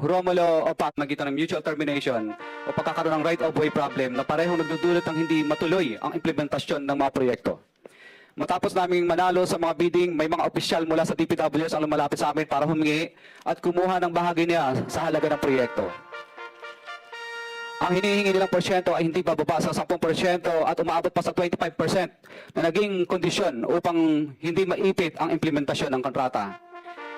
Romulo o Pat magitan ng mutual termination o pagkakaroon ng right of way problem na parehong nagdudulot ng hindi matuloy ang implementasyon ng mga proyekto. Matapos naming manalo sa mga bidding, may mga opisyal mula sa DPWS ang lumalapit sa amin para humingi at kumuha ng bahagi niya sa halaga ng proyekto. Ang hinihingi nilang porsyento ay hindi bababa sa 10% at umaabot pa sa 25% na naging kondisyon upang hindi maipit ang implementasyon ng kontrata.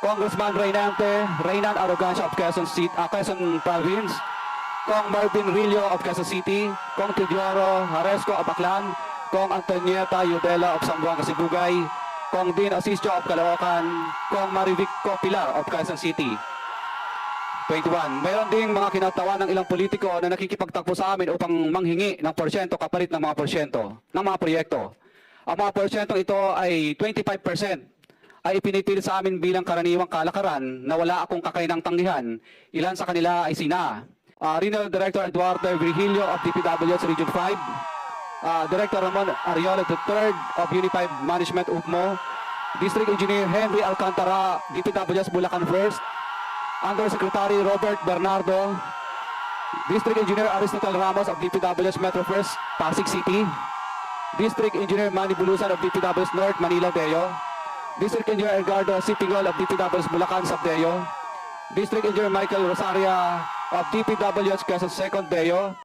Congressman Reynante Reynan Arrogancia of Quezon, City, ah, Quezon Province, Kong Marvin Rillo of Quezon City, Kong Tidioro Haresco of Aklan, Kong Antonieta Yudela of Sambuanga Sibugay, Kong Dean Asisio of Caloocan, Kong Marivic Pilar of Quezon City. 21. Mayroon ding mga kinatawan ng ilang politiko na nakikipagtakbo sa amin upang manghingi ng porsyento kapalit ng mga porsyento ng mga proyekto. Ang mga porsyentong ito ay 25% ay ipinipilit sa amin bilang karaniwang kalakaran na wala akong kakainang tanggihan. Ilan sa kanila ay sina ah, Regional Director Eduardo Virgilio of DPWS Region 5, ah, Director Ramon Ariola III of Unified Management UPMO, District Engineer Henry Alcantara, DPWS Bulacan First, Undersecretary Robert Bernardo, District Engineer Aristotle Ramos of DPWS Metro First, Pasig City, District Engineer Manny Bulusan of DPWS North, Manila, Deo, District Engineer Edgardo Sipingol of DPWS Bulacan, Sabdeo, District Engineer Michael Rosaria of DPWS Quezon Second, Deo,